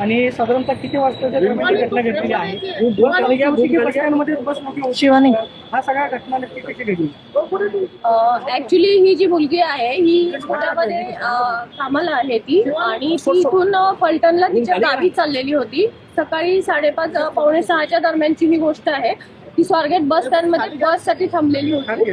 आणि साधारणतः किती वाजताच्या दरम्यान ही घटना घडलेली आहे? या. शिवानी. हा सगळा घटना नक्की कशी घडली? ऍक्च्युली ही जी मुलगी आहे ही पुण्यामध्ये कामाला आहे ती. आणि ती इथून फलटणला तिच्या गावी चाललेली होती. सकाळी साडेपाच पावणे सहाच्या दरम्यानची ही गोष्ट आहे. ती स्वारगेट बस स्टँडमध्ये बससाठी थांबलेली होती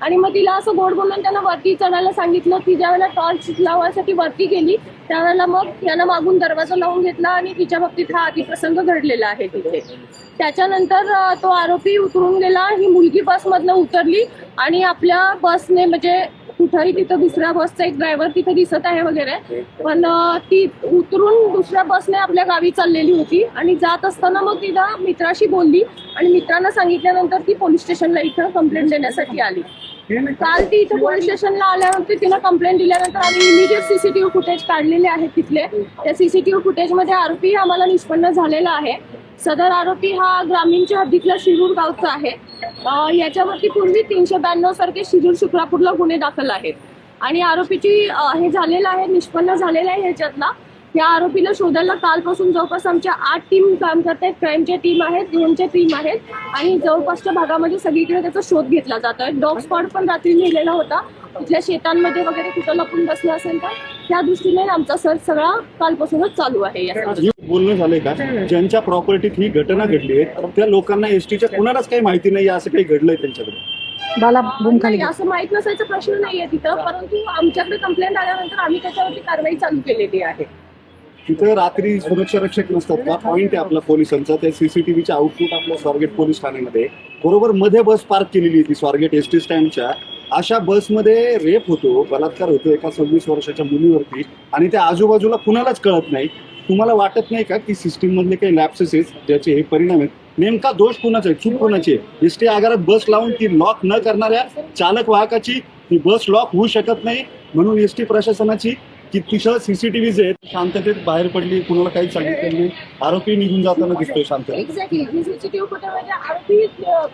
आणि मग तिला असं गोड बोलून त्यांना वरती चढायला सांगितलं ती ज्यावेळेला टॉर्च लावायसाठी वरती गेली त्यावेळेला मग यानं मागून दरवाजा लावून घेतला आणि तिच्या बाबतीत हा अतिप्रसंग घडलेला आहे तिथे. त्याच्यानंतर तो आरोपी उतरून गेला. ही मुलगी बसमधनं उतरली आणि आपल्या बसने म्हणजे कुठंही तिथं दुसऱ्या बसचा एक ड्रायव्हर तिथे दिसत आहे वगैरे. पण ती उतरून दुसऱ्या बसने आपल्या गावी चाललेली होती आणि जात असताना मग तिला मित्राशी बोलली आणि मित्रांना सांगितल्यानंतर ती पोलीस स्टेशनला इथं कंप्लेंट देण्यासाठी आली. काल ती इथं पोलीस स्टेशनला आल्यानंतर तिनं कंप्लेंट दिल्यानंतर आम्ही इमिजिएट सीसीटीव्ही फुटेज काढलेले आहेत तिथले. त्या सीसीटीव्ही फुटेजमध्ये आरोपी आम्हाला निष्पन्न झालेला आहे. सदर आरोपी हा ग्रामीणच्या हद्दीतला शिरूर गावचा आहे. याच्यावरती पूर्वी तीनशे ब्याण्णव सारखे शिरूर शुक्रापूरला गुन्हे दाखल आहेत. आणि आरोपीची हे झालेलं आहे निष्पन्न झालेलं आहे ह्याच्यातला. या आरोपीला शोधायला कालपासून जवळपास आमच्या आठ टीम काम करत आहेत. क्राईमच्या टीम आहेत ड्रोनच्या टीम आहेत. आणि जवळपासच्या भागामध्ये सगळीकडे त्याचा शोध घेतला जात आहे. डॉग स्पॉट पण रात्री नेलेला होता. तिथल्या शेतांमध्ये वगैरे कुठं लपून बसलं असेल तर त्या दृष्टीने आमचा सर्च सगळा कालपासूनच चालू आहे या बोलणं झालंय का? ज्यांच्या प्रॉपर्टीत ही घटना घडली आहे त्या लोकांना एसटीच्या कुणालाच काही माहिती नाही असं काही घडलंय त्यांच्याकडे? बाला बूम खाली नाही, असं माहीत नसायचा प्रश्न नाहीये तिथं परंतु आमच्याकडे कंप्लेंट आल्यानंतर आम्ही त्याच्यावरती कारवाई चालू केलेली आहे. तिथं रात्री सुरक्षा रक्षक नसतात का? पॉईंट आहे आपला पोलिसांचा. त्या सीसीटीव्हीचे आउटपुट आपल्या स्वारगेट पोलीस ठाण्यामध्ये. आहे. बरोबर मध्ये बस पार्क केलेली आहे ती स्वारगेट एस टी स्टँडच्या अशा बसमध्ये रेप होतो बलात्कार होतो एका सव्वीस वर्षाच्या मुलीवरती आणि त्या आजूबाजूला कुणालाच कळत नाही. तुम्हाला वाटत नाही का की सिस्टीममधले काही लॅप्सेस आहेत ज्याचे हे परिणाम आहेत? नेमका दोष कुणाचा आहे? चूक कुणाची आहे? एस टी आगारात बस लावून ती लॉक न करणाऱ्या चालक वाहकाची ती बस लॉक होऊ शकत नाही म्हणून एस टी प्रशासनाची कितीशा सीसीटीव्ही आहेत शांततेत बाहेर पडली कुणाला काही सांगितलं नाही आरोपी निघून जाताना दिसतोय शांत. एक्झॅक्टली सीसीटीव्ही आरोपी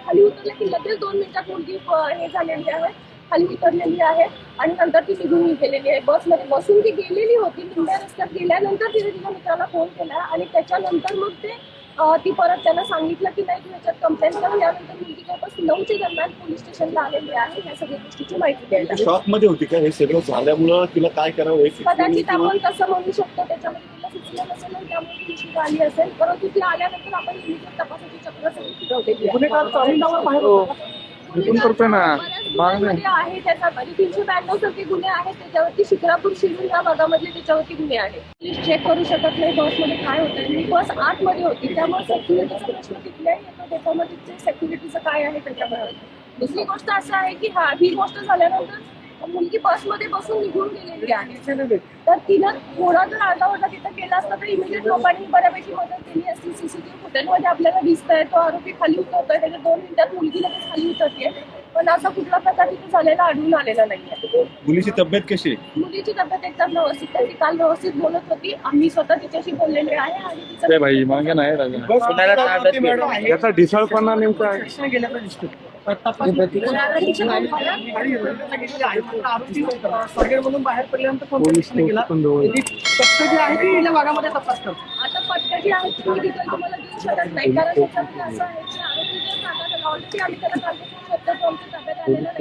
खाली उतरले की लगेच दोन मिनिटात मुलगी हे झालेली आहे. खाली उतरलेली आहे आणि नंतर ती निघून गेलेली आहे. बसमध्ये बसून ती गेलेली होती. निंब्या रस्त्यात गेल्यानंतर तिने तिच्या मित्राला फोन केला आणि त्याच्यानंतर मग ते ती परत त्यांना सांगितलं की नाही तू याच्यात कंप्लेंट कर. यानंतर मुलगी जवळपास नऊच्या दरम्यान पोलीस स्टेशनला आलेली आहे. या सगळ्या गोष्टीची माहिती द्यायला शॉकमध्ये होती का? हे सगळं झाल्यामुळं तिला काय करावं? हे कदाचित आपण तसं म्हणू शकतो त्याच्यामध्ये तिला सुचलं नसेल आणि त्यामुळे ती उशीर आली असेल. परंतु ती आल्यानंतर आपण immediate तपासाची चक्र सगळी फिरवलेली आहे. गुन्हेगार चालून बाहेर होता इथून करतोय ना. बऱ्याच बाळ नाही. गुन्ह्यांमध्ये आहे तीनशे ब्याण्णव सारखे गुन्हे आहेत त्याच्यावरती शिक्रापूर शिरूर या भागामधले त्याच्यावरती गुन्हे आहेत पोलीस चेक करू शकत नाही बसमध्ये काय होतं आणि बस आतमध्ये होती त्यामुळे सेक्युरिटीचा प्रश्न येतो त्याच्यामध्ये सेक्युरिटीचं काय आहे त्याच्यामध्ये दुसरी गोष्ट असं आहे की हा ही गोष्ट झाल्यानंतर मुलगी बसमध्ये बसून निघून गेलेली आहे. तर तिनं थोडा जर आरडाओरडा तिथं केला असता तर इमिजिएट लोकांनी बऱ्यापैकी मदत केली असती. सीसीटीव्ही फुटेजमध्ये आपल्याला दिसतंय तो आरोपी खाली उतरतोय त्याच्या दोन मिनिटात मुलगी लगेच खाली उतरते पण असा कुठला प्रकार तिथे झालेला आढळून आलेला नाहीये. मुलीची तब्येत कशी आहे? मुलीची तब्येत एकदम व्यवस्थित आहे. ती काल व्यवस्थित बोलत होती. आम्ही स्वतः तिच्याशी बोललेले आहे आणि ते भाई मागे नाही राजा. याचा ढिसाळपणा नेमका आहे. तपास स्वारगेटमधून बाहेर पडल्यानंतर पोलीस केला तथ्य जी आहे ती भागामध्ये करतो? आता पटकन जी आहे ती डिटेल तुम्हाला देऊ शकत नाही. कारण त्याच्यामध्ये असं आहे की आरोपी जर ऑलरेडी आम्ही त्याला कालपासून शोधतो तो आमच्या ताब्यात आलेला नाही